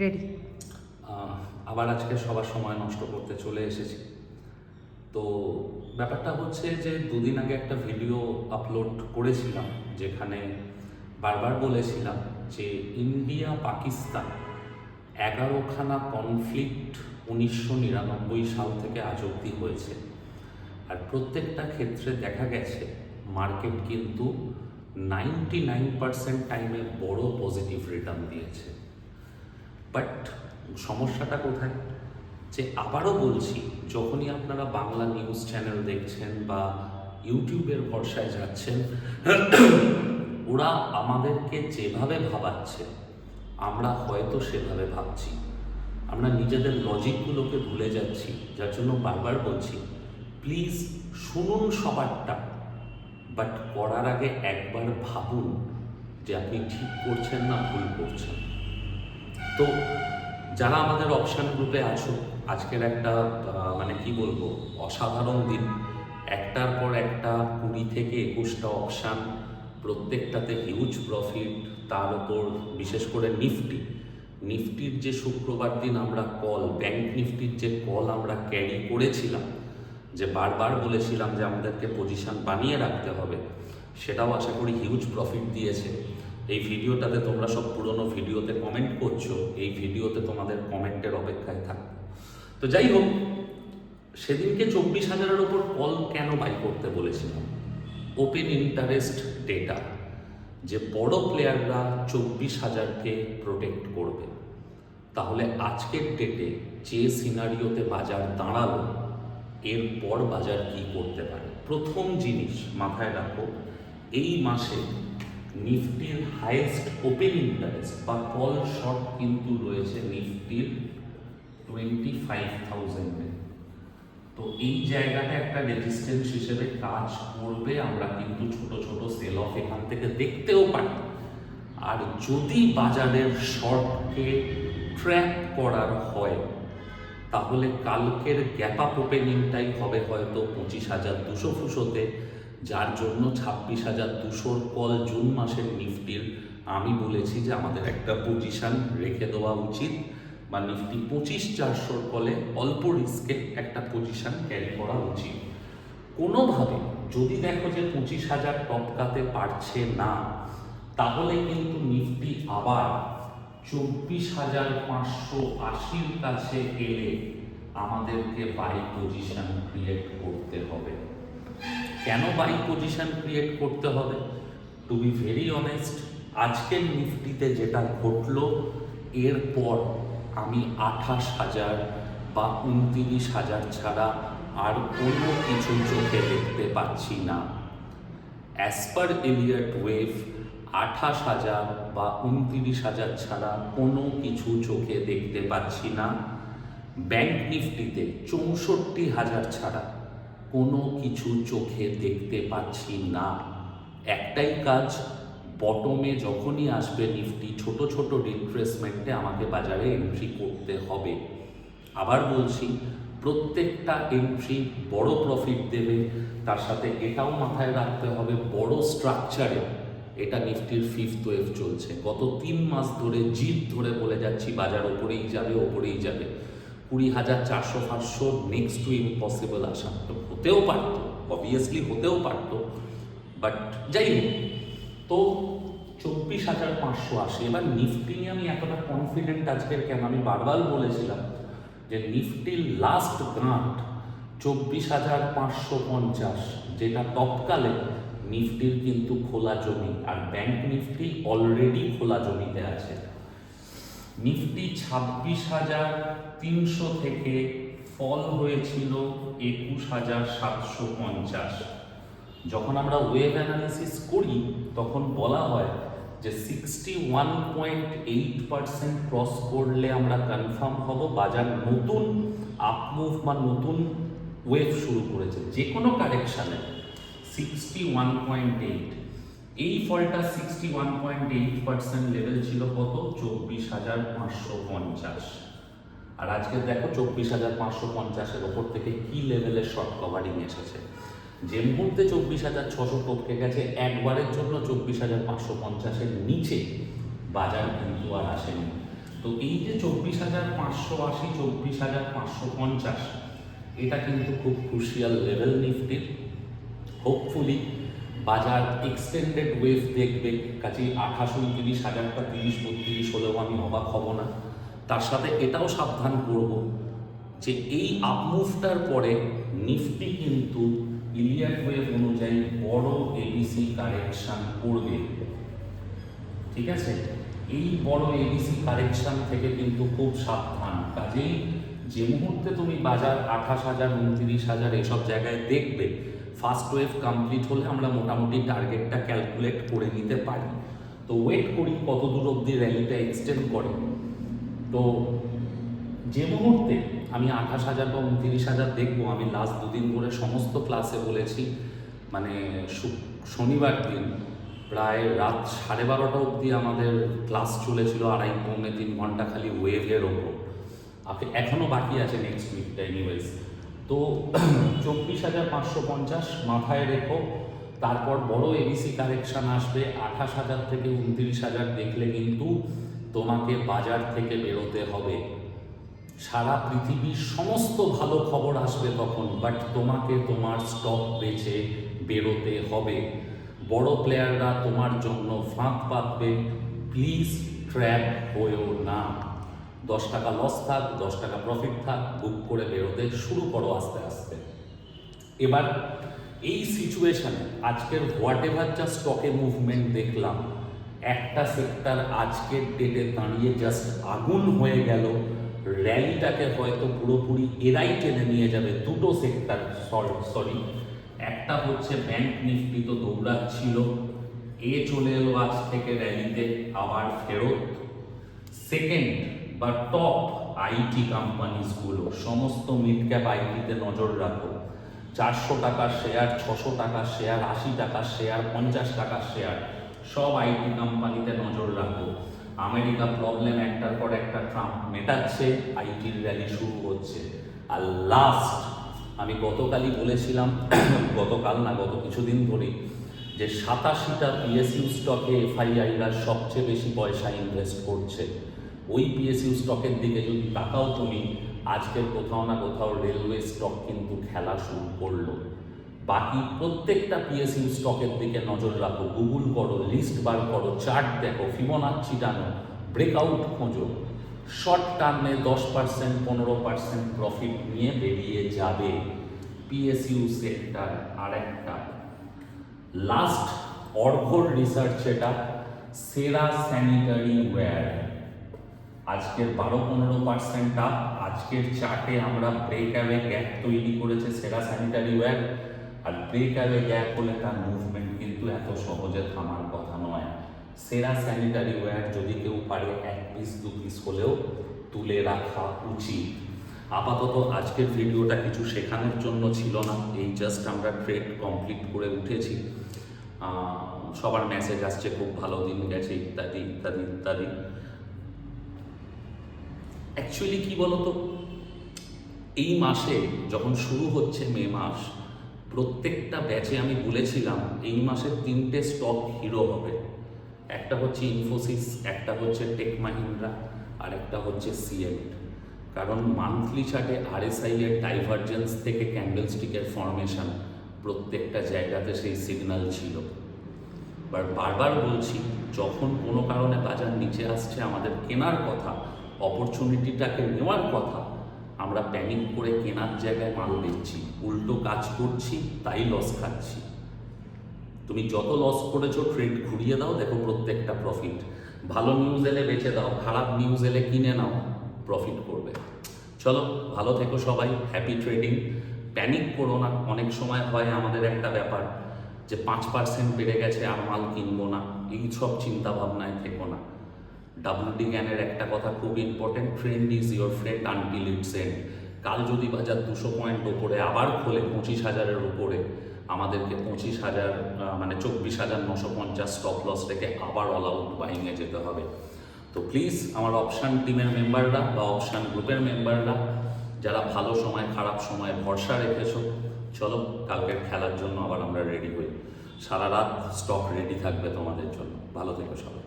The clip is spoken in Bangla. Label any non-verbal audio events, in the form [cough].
রেডি আবার আজকে সবার সময় নষ্ট করতে চলে এসেছি। তো ব্যাপারটা হচ্ছে যে দুদিন আগে একটা ভিডিও আপলোড করেছিলাম, যেখানে বারবার বলেছিলাম যে ইন্ডিয়া, পাকিস্তান এগারোখানা কনফ্লিক্ট উনিশশো নিরানব্বই সাল থেকে আজ অবধি হয়েছে। আর প্রত্যেকটা ক্ষেত্রে দেখা গেছে মার্কেট কিন্তু নাইনটি নাইন পার্সেন্ট টাইমে বড় পজিটিভ রিটার্ন দিয়েছে। বাট সমস্যাটা কোথায়? যে আবারও বলছি, যখনই আপনারা বাংলা নিউজ চ্যানেল দেখছেন বা ইউটিউবের ভরসায় যাচ্ছেন, ওরা আমাদেরকে যেভাবে ভাবাচ্ছে, আমরা হয়তো সেভাবে ভাবছি। আমরা নিজেদের লজিকগুলোকে ভুলে যাচ্ছি, যার জন্য বারবার বলছি প্লিজ শুনুন সবারটা। বাট করার আগে একবার ভাবুন যে আপনি ঠিক করছেন না ভুল করছেন। তো যারা আমাদের অপশান গ্রুপে আছো, আজকের একটা মানে কি বলব, অসাধারণ দিন। একটার পর একটা কুড়ি থেকে একুশটা অপশান প্রত্যেকটাতে হিউজ প্রফিট তার উপর বিশেষ করে নিফটি। নিফটির যে শুক্রবার দিন আমরা কল ব্যাংক নিফটির যে কল আমরা ক্যারি করেছিলাম, যে বারবার বলেছিলাম যে আমাদেরকে পজিশন বানিয়ে রাখতে হবে, সেটাও আশা করি হিউজ প্রফিট দিয়েছে। এই ভিডিওটাতে তোমরা সব পুরনো ভিডিওতে কমেন্ট করছ, এই ভিডিওতে তোমাদের কমেন্টের অপেক্ষায় থাকো তো যাই হোক, সেদিনকে চব্বিশ হাজারের ওপর কল কেন বাই করতে বলেছিলাম? ওপেন ইন্টারেস্ট ডেটা যে বড় প্লেয়াররা চব্বিশ হাজারকে প্রোটেক্ট করবে। তাহলে আজকের ডেটে যে সিনারিওতে বাজার দাঁড়াল এরপর বাজার কি করতে পারে? প্রথম জিনিস মাথায় রাখো, এই মাসে নিফটির হাইয়েস্ট ওপেন ইন্টারেস্ট বা কল শর্ট কিন্তু রয়েছে নিফটির টোয়েন্টি ফাইভ থাউজেন্ডে তো এই জায়গাটা একটা রেজিস্ট্যান্স হিসেবে কাজ করবে, আমরা কিন্তু ছোট ছোট সেল অফ এখান থেকে দেখতেও পারি আর যদি বাজারের শর্টকে ট্র্যাক করার হয়, তাহলে কালকের গ্যাপ আপ ওপেনিংটাই হবে হয়তো পঁচিশ হাজার দুশো ফুসোতে। যার জন্য ছাব্বিশ হাজার দুশোর কল জুন মাসের নিফটির, আমি বলেছি যে আমাদের একটা পজিশন রেখে দেওয়া উচিত। বা নিফটি পঁচিশ চারশোর কলে অল্প রিস্কে একটা পজিশন ক্যারি করা উচিত। কোনোভাবে যদি দেখো যে পঁচিশ হাজার টপকাতে পারছে না, তাহলে কিন্তু নিফটি আবার চব্বিশ হাজার পাঁচশো আশির কাছে এলে আমাদেরকে বাই পজিশন ক্রিয়েট করতে হবে। কেন বাই পজিশন ক্রিয়েট করতে হবে? টু বি ভেরি অনেস্ট আজকের নিফটিতে যেটা ঘটলো, এরপর আমি আঠাশ হাজার বা উনতিরিশ হাজার ছাড়া আর কোনো কিছু চোখে দেখতে পাচ্ছি না। অ্যাজ পার এলিয়াট ওয়েভ আঠাশ হাজার বা উনতিরিশ হাজার ছাড়া কোনো কিছু চোখে দেখতে পাচ্ছি না। ব্যাংক নিফটিতে চৌষট্টি হাজার ছাড়া কোনো কিছু চোখে দেখতে পাচ্ছি না। একটাই কাজ বটমে যখনই আসবে নিফটি, ছোট ছোট রিট্রেসমেন্টে আমাকে বাজারে এন্ট্রি করতে হবে। আবার বলছি, প্রত্যেকটা এন্ট্রি বড় প্রফিট দেবে, তার সাথে এটাও মাথায় রাখতে হবে বড় স্ট্রাকচারে এটা নিফটির ফিফথ ওয়েভ চলছে। গত তিন মাস ধরে জিদ ধরে বলে যাচ্ছি, বাজার ওপরেই যাবে ওপরেই যাবে। কুড়ি হাজার চারশো পাঁচশো নেক্সট টু ইম্পসিবল আসা হতেও পারতো অবভিয়াসলি হতেও পারতো বাট যাই হোক, তো চব্বিশ হাজার পাঁচশো আশি, এবার নিফটি নিয়ে আমি এতটা কনফিডেন্ট আজকের কেন? আমি বারবার বলেছিলাম যে নিফটির লাস্ট গাঁট চব্বিশ হাজার পাঁচশো পঞ্চাশ, যেটা তৎকালে নিফটির কিন্তু খোলা জমি, আর ব্যাংক নিফটি অলরেডি খোলা জমিতে আছে। নিফটি ছাব্বিশ হাজার তিনশো থেকে ফল হয়েছিল একুশ হাজার সাতশো পঞ্চাশ। যখন আমরা ওয়েভ অ্যানালিসিস করি, তখন বলা হয় যে sixty one point eight percent cross করলে আমরা কনফার্ম হব বাজার নতুন আপমুভ বা নতুন ওয়েভ শুরু করেছে। যে কোনো কারেকশানে সিক্সটি ওয়ান পয়েন্ট এইট এই ফলটা sixty one point eight percent level ছিল কত? চব্বিশ হাজার পাঁচশো পঞ্চাশ। আর আজকে দেখো চব্বিশ হাজার পাঁচশো পঞ্চাশের ওপর থেকে কি লেভেলের শর্ট কভারিং এসেছে? যে মুহূর্তে চব্বিশ হাজার ছশো টপকে গেছে, একবারের জন্য চব্বিশ হাজার পাঁচশো পঞ্চাশের নিচে বাজার কিন্তু আর আসেনি। তো এই যে চব্বিশ হাজার পাঁচশো আশি, চব্বিশ হাজার পাঁচশো পঞ্চাশ, এটা কিন্তু খুব ক্রুশিয়াল লেভেল নিফটির হোপফুলি বাজার এক্সটেন্ডেড ওয়েভ দেখবে। কাজেই আঠাশ, উনত্রিশ হাজারটা তিরিশ, বত্রিশ হলেও আমি অবাক হব না। তার সাথে এটাও সাবধান করব যে এই আপমুভটার পরে নিফটি কিন্তু ইলিয়াড ওয়েভ অনুযায়ী বড় এবিসি কারেকশন করবে। ঠিক আছে? এই বড় এবিসি কারেকশন থেকে কিন্তু খুব সাবধান। কাজেই যে মুহূর্তে তুমি বাজার আঠাশ হাজার, উনত্রিশ হাজার এইসব জায়গায় দেখবে ফার্স্ট ওয়েভ কমপ্লিট হলে আমরা মোটামুটি টার্গেটটা ক্যালকুলেট করে নিতে পারি। তো ওয়েট করি কত দূর অবধি র্যালিটা এক্সটেন্ড করে। তো যে মুহূর্তে আমি আঠাশ হাজার বা উনত্রিশ হাজার দেখব, আমি লাস্ট দুদিন ধরে সমস্ত ক্লাসে বলেছি মানে শনিবার দিন প্রায় রাত সাড়ে বারোটা অবধি আমাদের ক্লাস চলেছিল আড়াই পৌনে তিন ঘণ্টা খালি ওয়েভের ওপর। আপনি এখনও বাকি আছে নেক্সট উইকটা এনিওয়েজ তো [clears throat] চব্বিশ হাজার পাঁচশো পঞ্চাশ মাথায় রেখো, তারপর বড় এবিসি কারেকশন আসবে, আঠাশ হাজার থেকে উনত্রিশ হাজার দেখলে কিন্তু তোমাকে বাজার থেকে বেরোতে হবে। সারা পৃথিবীর সমস্ত ভালো খবর আসবে তখন বাট তোমাকে তোমার স্টক বেচে বেরোতে হবে। বড় প্লেয়াররা তোমার জন্য ফাঁক পাতবে প্লিজ ট্র্যাপ হয়েও না। দশ টাকা লস থাক, দশ টাকা প্রফিট থাক, বুক করে বেরোতে শুরু করো আস্তে আস্তে। এবার এই সিচুয়েশনে আজকের হোয়াট এভার যা স্টকে মুভমেন্ট দেখলাম, একটা সেক্টর আজকের ডেটে দাঁড়িয়ে জাস্ট আগুন হয়ে গেল র্যালিটাকে হয়তো পুরোপুরি এরাই টেনে নিয়ে যাবে দুটো সেক্টর সরি একটা হচ্ছে ব্যাংক নিফটি তো দৌড়াচ্ছিল, এ চলে এলো আজ থেকে র্যালিতে আবার ফেরত। সেকেন্ড বা টপ আইটি কোম্পানিজগুলো সমস্ত মিড ক্যাপ আইটিতে নজর রাখো। চারশো টাকার শেয়ার ছশো টাকার শেয়ার আশি টাকার শেয়ার পঞ্চাশ টাকার শেয়ার সব আইটি কোম্পানিতে নজর রাখো। আমেরিকা প্রবলেম একটার পর একটা ট্রাম্প মেটাচ্ছে আইটির র্যালি শুরু হচ্ছে। আর লাস্ট আমি গতকালই বলেছিলাম, [clears throat] গতকাল না, গত কিছুদিন ধরেই যে সাতাশিটা পিএসইউ স্টকে এফআইআইরা সবচেয়ে বেশি পয়সা ইনভেস্ট করছে। ওই পিএসইউ স্টকের দিকে যদি তাকাও তুমি আজকের কোথাও না কোথাও রেলওয়ে স্টক কিন্তু খেলা শুরু করল। বাকি প্রত্যেকটা পিএসইউ স্টকের দিকে নজর রাখো গুগল করো লিস্ট বার করো চার্ট দেখো ফিবোনাচ্ছি টানো ব্রেকআউট খোঁজো। শর্ট টার্মে দশ পার্সেন্ট পনেরো পার্সেন্ট প্রফিট নিয়ে বেরিয়ে যাবে পিএসইউ সেক্টর আর একটা লাস্ট অর্ঘর রিসার্চ এটা সেরা স্যানিটারি ওয়্যার আজকের বারো পনেরো পার্সেন্ট আপ আজকের চার্টে আমরা ব্রেক অ্যাওয়ে গ্যাপ তৈরি করেছে সেরা স্যানিটারি ওয়্যার আর ব্রেক অ্যাওয়ে গ্যাপ হলে তার মুভমেন্ট কিন্তু এত সহজে থামার কথা নয়। সেরা স্যানিটারি ওয়্যার যদি কেউ পারে এক পিস দু পিস হলেও তুলে রাখা উচিত। আপাতত আজকের ভিডিওটা কিছু শেখানোর জন্য ছিল না, এই জাস্ট আমরা ট্রেড কমপ্লিট করে উঠেছি। সবার মেসেজ আসছে, খুব ভালো দিন গেছে, ইত্যাদি ইত্যাদি ইত্যাদি। অ্যাকচুয়ালি কি বলতো? এই মাসে যখন শুরু হচ্ছে মে মাস, প্রত্যেকটা ব্যাচে আমি বলেছিলাম, এই মাসে তিনটে স্টক হিরো হবে। একটা হচ্ছে ইনফোসিস একটা হচ্ছে টেক মাহিন্দ্রা আর একটা হচ্ছে সিএমট কারণ মান্থলি চার্টে আরএসআই এর ডাইভারজেন্স থেকে ক্যান্ডেল স্টিকের ফরমেশন প্রত্যেকটা জায়গাতে সেই সিগন্যাল ছিল। বারবার বলছি, যখন কোনো কারণে বাজার নিচে আসছে, আমাদের কেনার কথা অপরচুনিটিটাকে নেওয়ার কথা, আমরা প্যানিক করে কেনার জায়গায় মাল দিচ্ছি, উল্টো কাজ করছি, তাই লস খাচ্ছি। তুমি যত লস করেছ ট্রেড ঘুরিয়ে দাও, দেখো প্রত্যেকটা প্রফিট ভালো নিউজ এলে বেচে দাও, খারাপ নিউজ এলে কিনে নাও প্রফিট করবে। চলো, ভালো থেকো সবাই হ্যাপি ট্রেডিং প্যানিক করো না, অনেক সময় হয় আমাদের একটা ব্যাপার, যে পাঁচ পার্সেন্ট বেড়ে গেছে, আর মাল কিনবো না। এই সব চিন্তা ভাবনায় থেকো না। ডাব্লিউডি জ্ঞানের একটা কথা খুব important trend is your friend until its end কাল যদি বাজার দুশো পয়েন্ট ওপরে আবার খোলে পঁচিশ হাজারের উপরে, আমাদেরকে পঁচিশ হাজার মানে চব্বিশ হাজার নশো পঞ্চাশ স্টপ লস রেখে আবার অল আউট বাইংয়ে যেতে হবে। তো প্লিজ আমার অপশান টিমের মেম্বাররা বা অপশান গ্রুপের মেম্বাররা যারা ভালো সময়, খারাপ সময় ভরসা রেখেছ, চলো কালকের খেলার জন্য আবার আমরা রেডি হই। সারা রাত স্টক রেডি থাকবে তোমাদের জন্য। ভালো থেকো সবাই।